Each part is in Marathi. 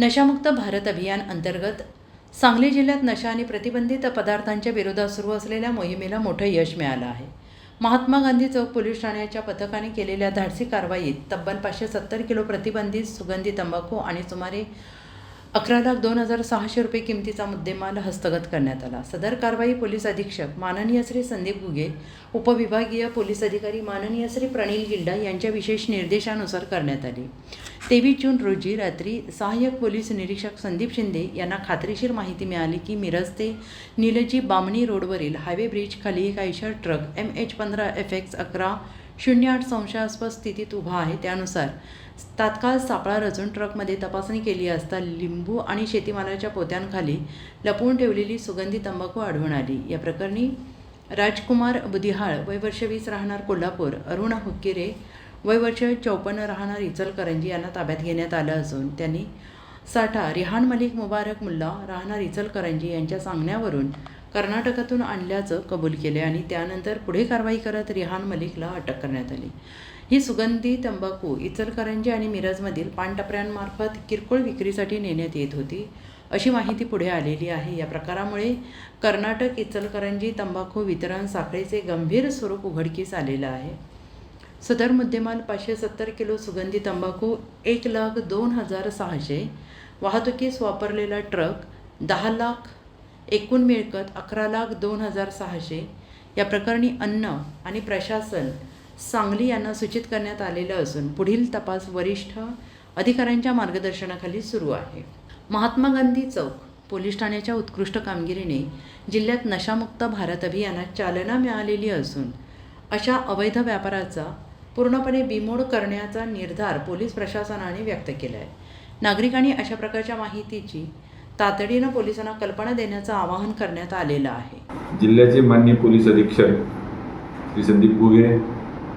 नशामुक्त भारत अभियान अंतर्गत सांगली जिल्ह्यात नशा आणि प्रतिबंधित पदार्थांच्या विरोधात सुरू असलेल्या मोहिमेला मोठं यश मिळालं आहे. महात्मा गांधी चौक पोलीस ठाण्याच्या पथकाने केलेल्या धाडसी कारवाईत तब्बल पाचशे सत्तर किलो प्रतिबंधित सुगंधी तंबाखू आणि सुमारे अकरा लाख दोन हजार सहाशे रुपये किमतीचा मुद्देमाल हस्तगत करण्यात आला. सदर कारवाई पोलीस अधीक्षक माननीय श्री संदीप गुगे उपविभागीय पोलीस अधिकारी माननीय श्री प्रणील गिल्डा यांच्या विशेष निर्देशानुसार करण्यात आली. तेवीस जून रोजी रात्री सहाय्यक पोलीस निरीक्षक संदीप शिंदे यांना खात्रीशीर माहिती मिळाली की मिरज ते निलजी बामणी रोडवरील हायवे ब्रिज खाली एक आयशर ट्रक एम एच पंधरा एफ एक्स अकरा शून्य आठ संशयास्पद स्थितीत उभा आहे. त्यानुसार तात्काळ सापळा रचून ट्रकमध्ये तपासणी केली असता लिंबू आणि शेतीमालाच्या पोत्यांखाली लपवून ठेवलेली सुगंधी तंबाखू आढळून आली. या प्रकरणी राजकुमार बुदिहाळ वय वर्ष वीस राहणार कोल्हापूर अरुण हुक्किरे वय वर्ष चौपन्न राहणार इचलकरंजी यांना ताब्यात घेण्यात आलं असून त्यांनी साठा रिहान मलिक मुबारक मुल्ला राहणार इचलकरंजी यांच्या सांगण्यावरून कर्नाटकातून आणल्याचं कबूल केले आणि त्यानंतर पुढे कारवाई करत रिहान मलिकला अटक करण्यात आली. ही सुगंधी तंबाखू इचलकरंजी आणि मिरजमधील पानटपऱ्यांमार्फत किरकोळ विक्रीसाठी नेण्यात येत होती. अशी माहिती पुढे आलेली आहे. या प्रकारामुळे कर्नाटक इचलकरंजी तंबाखू वितरण साखळीचे गंभीर स्वरूप उघडकीस आलेलं आहे. सदर मुद्देमाल पाचशे सत्तर किलो सुगंधी तंबाखू एक लाख दोन हजार सहाशे वाहतुकीस वापरलेला ट्रक दहा लाख एकूण मिळकत अकरा लाख दोन हजार सहाशे. या प्रकरणी अन्न आणि प्रशासन सांगली यांना सूचित करण्यात आलेलं असून पुढील तपास वरिष्ठ अधिकाऱ्यांच्या मार्गदर्शनाखाली सुरू आहे. महात्मा गांधी चौक पोलीस ठाण्याच्या उत्कृष्ट कामगिरीने जिल्ह्यात नशामुक्त भारत अभियानात चालना मिळालेली असून अशा अवैध व्यापाराचा पूर्णपणे बिमोड करण्याचा निर्धार पोलीस प्रशासनाने व्यक्त केला आहे नागरिकांनी अशा प्रकारच्या माहितीची तातडीनं पोलिसांना कल्पना देण्याचं आवाहन करण्यात आलेलं आहे. जिल्ह्याचे मान्य पोलीस अधीक्षक श्री संदीप गुगे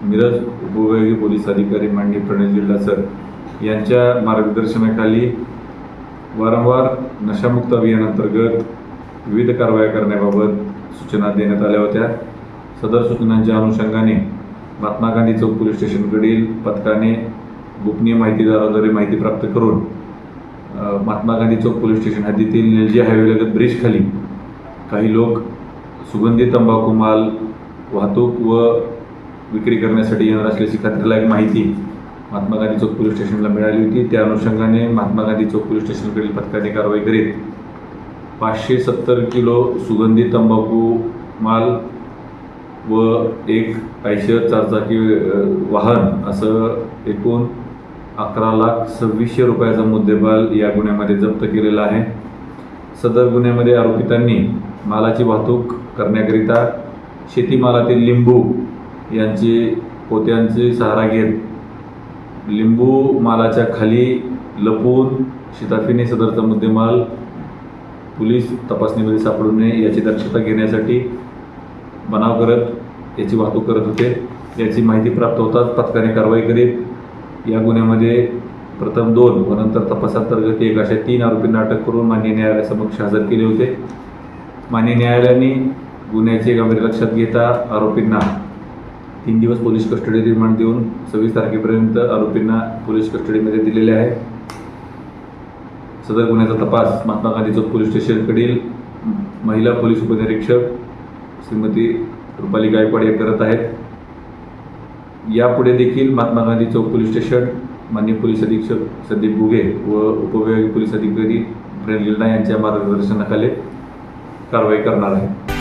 मिरज उपविभागीय पोलीस अधिकारी मान्य प्रणय जिल्हा सर यांच्या मार्गदर्शनाखाली वारंवार नशामुक्त अभियानांतर्गत विविध कारवाया करण्याबाबत सूचना देण्यात आल्या होत्या. सदर सूचनांच्या अनुषंगाने महात्मा गांधी चौक पोलीस स्टेशनकडील पथकाने गोपनीय माहितीदाराद्वारे माहिती प्राप्त करून महात्मा गांधी चौक पोलीस स्टेशन हद्दीतील निलजी हायवेलगत ब्रिजखाली काही लोक सुगंधी तंबाखू माल वाहतूक व विक्री करण्यासाठी येणार असल्याची खात्रीलायक माहिती महात्मा गांधी चौक पोलीस स्टेशनला मिळाली होती. त्या अनुषंगाने महात्मा गांधी चौक पोलीस स्टेशनकडील पथकाने कारवाई करीत पाचशे सत्तर किलो सुगंधी तंबाखू माल व एक आयशर चारचाकी वाहन असं एकूण अकरा लाख सव्वीसशे रुपयाचा मुद्देमाल या गुन्ह्यामध्ये जप्त केलेला आहे. सदर गुन्ह्यामध्ये आरोपितांनी मालाची वाहतूक करण्याकरिता शेतीमालातील लिंबू यांचे पोत्यांचे सहारा घेत लिंबू मालाच्या खाली लपवून शिताफीने सदरचा मुद्देमाल पोलीस तपासणीमध्ये सापडू नये याची दक्षता घेण्यासाठी बनाव करत याची वाहतूक करत होते. याची माहिती प्राप्त होताच पथकाने कारवाई करीत या गुन्ह्यामध्ये प्रथम दोन व नंतर तपासांतर्गत एक अशा तीन आरोपींना अटक करून मान्य न्यायालयासमक्ष हजर केले होते. मान्य न्यायालयाने गुन्ह्याचे गंभीर लक्षात घेता आरोपींना तीन दिवस पोलीस कस्टडी रिमांड देऊन सव्वीस तारखेपर्यंत आरोपींना पोलीस कस्टडीमध्ये दिलेले आहे. सदर गुन्ह्याचा तपास महात्मा गांधी चौक पोलीस स्टेशनकडील महिला पोलीस उपनिरीक्षक श्रीमती रुपाली गायकवाड हे करत आहेत. यापुढे देखील महात्मा गांधी चौक पोलीस स्टेशन माननीय पोलीस अधीक्षक संदीप गुगे व उपविभागीय पोलीस अधिकारी प्रेम लिल्ला यांच्या मार्गदर्शनाखाली कारवाई करणार आहे.